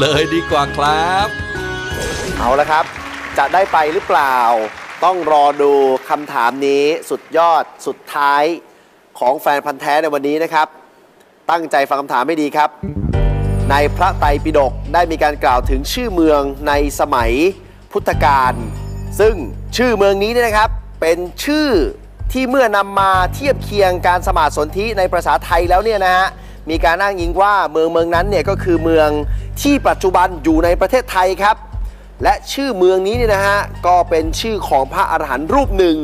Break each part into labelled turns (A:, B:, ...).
A: เลยดีกว่าครับ
B: เอาละครับ จะได้ไปหรือเปล่า ต้องรอดูคำถามนี้สุดยอดสุดท้ายของแฟนพันธ์แท้ในวันนี้นะครับ ตั้งใจฟังคำถามให้ดีครับ ในพระไตรปิฎกได้มีการกล่าวถึงชื่อเมืองในสมัยพุทธกาลซึ่งชื่อเมืองนี้เนี่ยนะครับ เป็นชื่อที่เมื่อนำมาเทียบเคียงการสมาสนธิในภาษาไทยแล้วเนี่ยนะฮะ มีการอ้างอิงว่าเมืองเมืองนั้นเนี่ยก็คือเมืองที่ปัจจุบันอยู่ในประเทศไทยครับ และชื่อเมืองนี้เนี่ยนะฮะก็เป็นชื่อของพระอรหันต์รูปหนึ่ง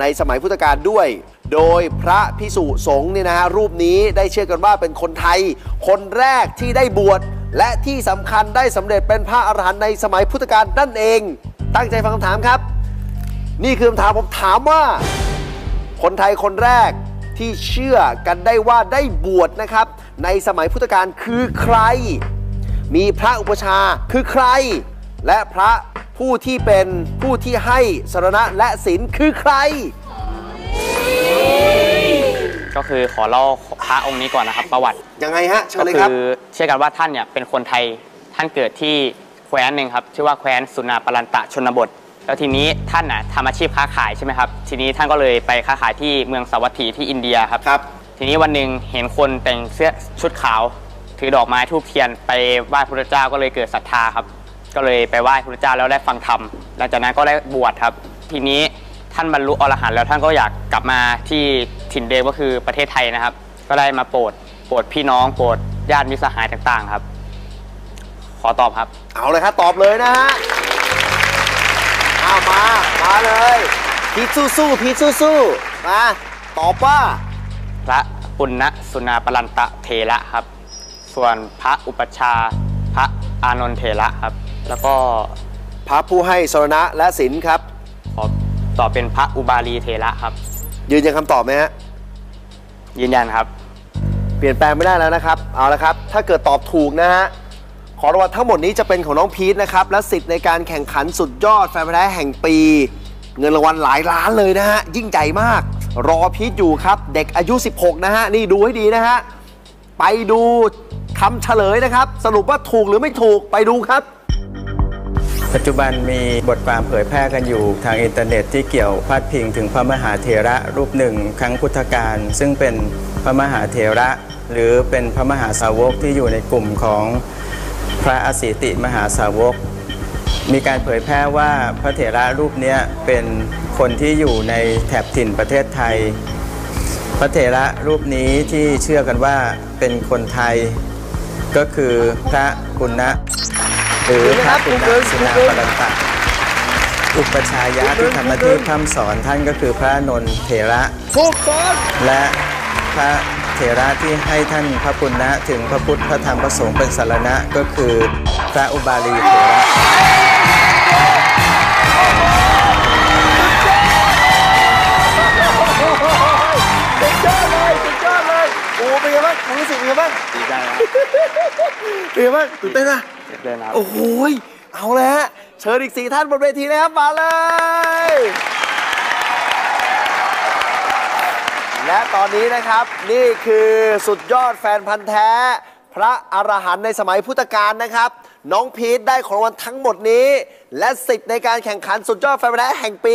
B: ในสมัยพุทธกาลด้วย โดยพระพิสุสงฆ์เนี่ยนะฮะรูปนี้ได้เชื่อกันว่าเป็นคนไทย คนแรกที่ได้บวชและที่สำคัญได้สำเร็จเป็นพระอรหันต์ในสมัยพุทธกาลนั่นเอง ตั้งใจฟังคำถามครับ นี่คือคำถามผมถามว่า คนไทยคนแรกที่เชื่อกันได้ว่าได้บวชนะครับ ในสมัยพุทธกาลคือใคร มีพระอุปชฌาย์คือใคร และพระผู้ที่เป็นผู้ที่ให้สรณะและศีลคือใคร
C: ก็คือขอเล่าพระองค์นี้ก่อนนะครับ ประวัติ
B: ยังไงฮะเชิญ
C: ก็
B: เลย
C: คื
B: ครับ
C: อเชื่อกันว่าท่านเนี่ยเป็นคนไทยท่านเกิดที่แคว้นหนึ่งครับชื่อว่าแคว้นสุนาปรันตะชนบท แล้วทีนี้ท่านน่ะทำอาชีพค้าขายใช่ไหมครับ ทีนี้ท่านก็เลยไปค้าขายที่เมืองสาวัตถีที่อินเดียครับ
B: ครับ
C: ทีนี้วันหนึ่งเห็นคนแต่งเสื้อชุดขาว ถือดอกไม้ทูบเทียนไปไหว้พระเจ้าก็เลยเกิดศรัทธาครับ ก็เลยไปไหว้พระเจ้าแล้วได้ฟังธรรมหลังจากนั้นก็ได้บวชครับ ทีนี้ท่านบรรลุอรหันต์แล้วท่านก็อยากกลับมาที่ถิ่นเดิมก็คือประเทศไทยนะครับ ก็ได้มาโปรดโปรดพี่น้อง โปรดญาติมิตรสหายต่างๆครับ ขอตอบครับ
B: เอาเลยครับตอบเลยนะฮะเอามา มาเลยพีทสู้สู้ๆพีทสู้สู้ๆมาตอบว่า
C: พระปุณณสุนาปรันตะเทระครับ ส่วนพระอุปชฌาย์พระอานนทเทระครับ แล้วก็
B: พระผู้ให้สรณะและศีลครับ
C: ขอตอบเป็นพระอุบาลีเทระครับ
B: ยืนยันคำตอบไหมฮะ
C: ยืนยันครับ
B: เปลี่ยนแปลงไม่ได้แล้วนะครับ เอาละครับ ถ้าเกิดตอบถูกนะฮะ ขอรางวัลทั้งหมดนี้จะเป็นของน้องพีทนะครับ และสิทธิ์ในการแข่งขันสุดยอดแฟนพันธุ์แท้แห่งปี เงินรางวัลหลายล้านเลยนะฮะ ยิ่งใหญ่มาก รอพีทอยู่ครับ เด็กอายุ 16 นะฮะ นี่ดูให้ดีนะฮะ ไปดูคำเฉลยนะครับ สรุปว่าถูกหรือไม่ถูกไปดูครับ
D: ปัจจุบันมีบทความเผยแพร่กันอยู่ทางอินเทอร์เน็ตที่เกี่ยวพาดพิงถึงพระมหาเถระรูปหนึ่งครั้งพุทธกาลซึ่งเป็นพระมหาเถระ หรือเป็นพระมหาสาวกที่อยู่ในกลุ่มของพระอสิติมหาสาวก มีการเผยแพร่ว่าพระเถระรูปเนี้ยเป็นคนที่อยู่ในแถบถิ่นประเทศไทย พระเถระรูปนี้ที่เชื่อกันว่าเป็นคนไทย ก็คือพระปุณณะหรือพระปุณณสุนาปรันตะอุปชายะที่ทำหน้าที่พร่ำสอนท่านก็คือพระนนทเถระ
B: ถูกต้อง
D: และพระ เถระที่ให้ท่านพระปุณณะถึงพระพุทธพระธรรมพระสงฆ์เป็นสารณะก็คือพระอุบาลีเถระ
B: ดยอดเลยดยอดเลยโอ้เป็นไงบ้างคุณรู้สึกเป็นไงบ้าง
C: ดีใจครับ
B: เป็นไงบ้างตื่นเต้นนะ
C: เดินครับ
B: โอ้โหยเอาแล้วฮะเชิญอีกสี่ท่านบนเวทีเลยครับมาเลย และตอนนี้นะครับนี่คือสุดยอดแฟนพันธ์แท้ พระอรหันต์ในสมัยพุทธกาลนะครับ น้องพีทได้ของรางวัลทั้งหมดนี้ และสิทธิ์ในการแข่งขันสุดยอดแฟนพันธ์แท้แห่งปี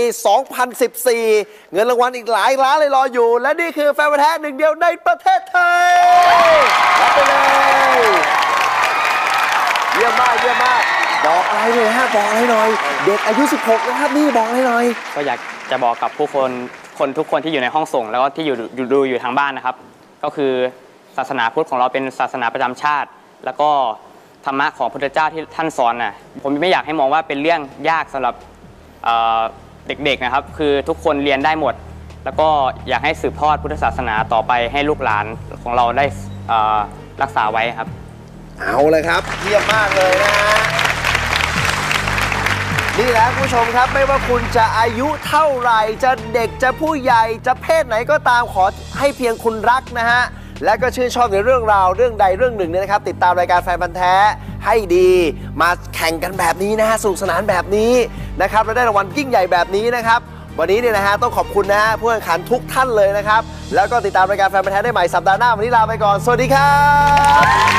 B: 2014 เงินรางวัลอีกหลายล้านเลยรออยู่ และนี่คือแฟนพันธ์แท้หนึ่งเดียวในประเทศไทยรับไปเลยเยี่ยมมากเยี่ยมมากบอกอะไรเลยฮะบอกอะไรหน่อย เด็กอายุ 16 นะครับนี่บอกอะไรหน่อย
C: ก็อยากจะบอกกับผู้คน คนทุกคนที่อยู่ในห้องส่ง แล้วก็ที่อยู่ดูอยู่ทางบ้านนะครับ ก็คือศาสนาพุทธของเราเป็นศาสนาประจำชาติ แล้วก็ธรรมะของพระเจ้าที่ท่านสอนน่ะผมไม่อยากให้มองว่าเป็นเรื่องยากสำหรับเเด็กๆนะครับ คือทุกคนเรียนได้หมด แล้วก็อยากให้สืบทอดพุทธศาสนาต่อไปให้ลูกหลานของเราได้รักษาไว้ครับ
B: เอาเลยครับเยี่ยมมากเลยนะฮะ นี่แหละคุณผู้ชมครับไม่ว่าคุณจะอายุเท่าไหร่จะเด็กจะผู้ใหญ่จะเพศไหนก็ตามขอให้เพียงคุณรักนะฮะ และก็ชื่นชอบในเรื่องราวเรื่องใดเรื่องหนึ่งเนี่ยนะครับ ติดตามรายการแฟนพันธ์แท้ให้ดี มาแข่งกันแบบนี้นะฮะสนุกสนานแบบนี้นะครับและได้รางวัลยิ่งใหญ่แบบนี้นะครับ วันนี้เนี่ยนะฮะต้องขอบคุณนะฮะผู้แข่งขันทุกท่านเลยนะครับ แล้วก็ติดตามรายการแฟนพันธ์แท้ได้ใหม่สัปดาห์หน้าวันนี้ลาไปก่อนสวัสดีครับ